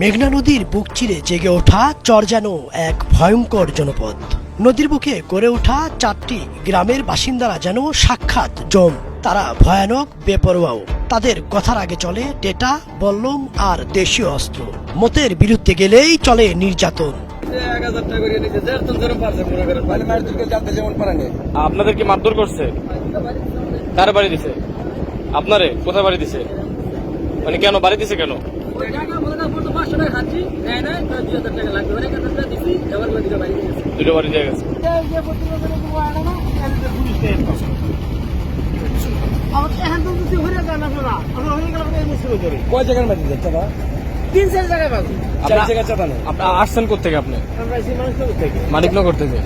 মেঘনা নদীর বুক চিরে জেগে ওঠা চর যেন এক ভয়ঙ্কর জনপদ। নদীর বুকে গড়ে ওঠা চারটি গ্রামের বাসিন্দারা যেন সাক্ষাৎ জম। তারা ভয়ানক, বেপরোয়াও। তাদের কথার আগে চলে ডেটা, বল্লম আর দেশীয় অস্ত্র। মতের বিরুদ্ধে গেলেই চলে নির্যাতন। এক হাজার টাকা করে নিতে দেড় টন যেরকম পারছে মনে করেন মানে মায়ের দিকে জানতে যেমন পারেনি আপনাদের কি মারধর করছে? কার বাড়ি দিছে? আপনারে? কোথায় বাড়ি দিছে? মানে কেন, বাড়ি দিছে কেন? পাঁচশো টাকা খাচ্ছি নেয় নাই তো দুই হাজার টাকা লাগবে। অনেক হাজার টাকা দিচ্ছি এবার ওই দিকে বাড়ি গেছে দুটো বাড়ি দিয়ে গেছে। কয় জায়গার মাটি দিচ্ছে তিন চার জায়গায় পাবো চার জায়গায় চাপা নেই। আপনি আসছেন কোথেকে আপনি? আমরা এসে মানুষ থেকে। মানিকনগর থেকে?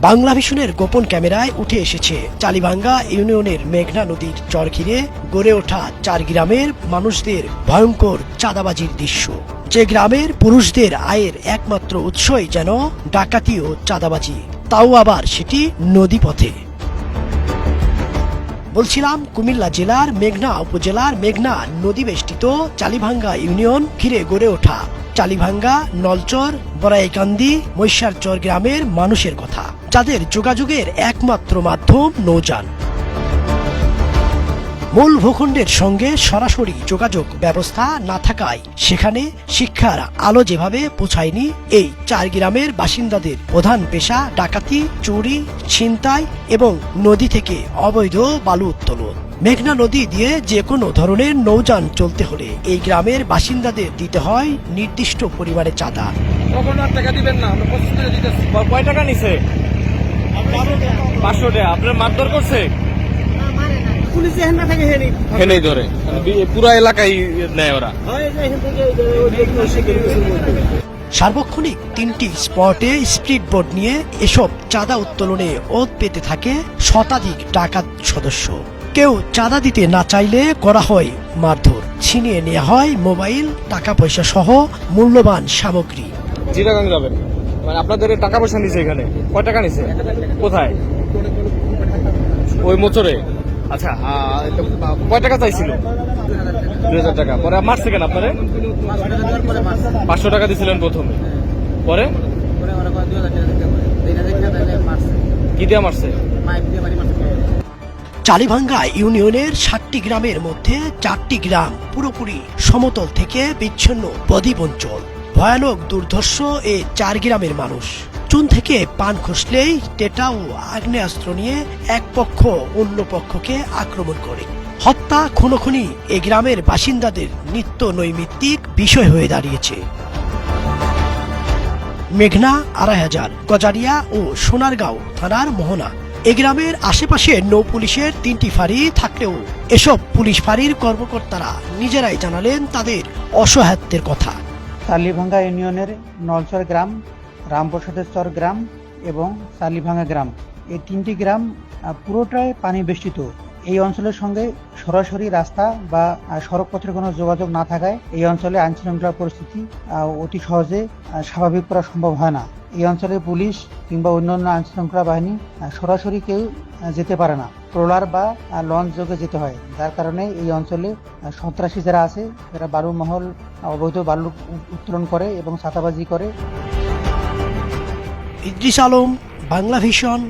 বাংলা ভিশনের গোপন ক্যামেরায় উঠে এসেছে চালিভাঙ্গা ইউনিয়নের মেঘনা নদীর চর ঘিরে গড়ে ওঠা চার গ্রামের মানুষদের ভয়ঙ্কর চাঁদাবাজির দৃশ্য। যে গ্রামের পুরুষদের আয়ের একমাত্র উৎসই যেন ডাকাতি ও চাঁদাবাজি, তাও আবার সেটি নদীপথে। বলছিলাম, কুমিল্লা জেলার মেঘনা উপজেলার মেঘনা নদী বেষ্টিত চালিভাঙ্গা ইউনিয়ন ঘিরে গড়ে ওঠা চালিভাঙ্গা নলচর, বড়াইকান্দি মৈশারচর গ্রামের মানুষের কথা। যাদের যোগাযোগের একমাত্র মাধ্যম নৌযান। মূল ভূখণ্ডের সঙ্গে সরাসরি যোগাযোগ ব্যবস্থা না থাকায় সেখানে শিক্ষার আলো যেভাবে পৌঁছায়নি, এই চার গ্রামের বাসিন্দাদের প্রধান পেশা ডাকাতি, চুরি, ছিনতাই এবং নদী থেকে অবৈধ বালু উত্তোলন। মেঘনা নদী দিয়ে যে কোনো ধরনের নৌযান চলতে হলে এই গ্রামের বাসিন্দাদের দিতে হয় নির্দিষ্ট পরিমাণে চাঁদা। টাকা দিবেন না পাঁচশো টাকা। আপনার মারধর করছে? পুলিশ এখান না থাকে হেনি হেনেই ধরে। পুরা এলাকায় নেয় ওরা। সার্বক্ষণিক তিনটি স্পটে স্পিড বোর্ড নিয়ে এসব চাঁদা উত্তোলনে ওত পেতে থাকে শতাধিক ডাকাত সদস্য। কেউ চাঁদা দিতে না চাইলে করা হয় মারধর। ছিনিয়ে নেওয়া হয় মোবাইল টাকা পয়সা সহ মূল্যবান সামগ্রী। জিরাগাং যাবেন। মানে আপনাদের টাকা পয়সা নিছে এখানে। কয় টাকা নিছে? কোথায়? ওই মোচরে। আচ্ছা কয় টাকা চাইছিল? দুই হাজার টাকা। পরে মারছে কেন আপনারে? পাঁচশো টাকা দিছিলেন প্রথমে। পরে? কি দিয়ে মারছে? চালিভাঙ্গা ইউনিয়নের সাতটি গ্রামের মধ্যে চারটি গ্রাম পুরোপুরি সমতল থেকে বিচ্ছিন্ন বদ্বীপ অঞ্চল। ভয়ানক দুর্ধর্ষ এ চার গ্রামের মানুষ। চুন থেকে পান খসলেই টেটা ও আগ্নেয়াস্ত্র নিয়ে এক পক্ষ অন্য পক্ষকে আক্রমণ করে। হত্যা খুনোখুনি এ গ্রামের বাসিন্দাদের নিত্য নৈমিত্তিক বিষয় হয়ে দাঁড়িয়েছে। মেঘনা আড়াই হাজার গজারিয়া ও সোনারগাঁও থানার মোহনা। এ গ্রামের আশেপাশে নৌ পুলিশের তিনটি ফাঁড়ি থাকলেও এসব পুলিশ ফাঁড়ির কর্মকর্তারা নিজেরাই জানালেন তাদের অসহায়ত্বের কথা। সালিভাঙ্গা ইউনিয়নের নলচর গ্রাম, রামপ্রসাদের চর গ্রাম এবং সালিভাঙ্গা গ্রাম। এই তিনটি গ্রাম পুরোটাই পানি বেষ্টিত। এই অঞ্চলের সঙ্গে সরাসরি রাস্তা বা সড়কপথের কোনো যোগাযোগ না থাকায় এই অঞ্চলে আইনশৃঙ্খলা পরিস্থিতি অতি সহজে স্বাভাবিক করা সম্ভব হয় না। এই অঞ্চলে পুলিশ কিংবা অন্যান্য আইনশৃঙ্খলা বাহিনী সরাসরি কেউ যেতে পারে না। ট্রলার বা লঞ্চ যোগে যেতে হয়। যার কারণে এই অঞ্চলে সন্ত্রাসী যারা আছে, যারা বালু মহল অবৈধ বালু উত্তোলন করে এবং ছাতাবাজি করে। ইদ্রিস আলম বাংলা ভিশন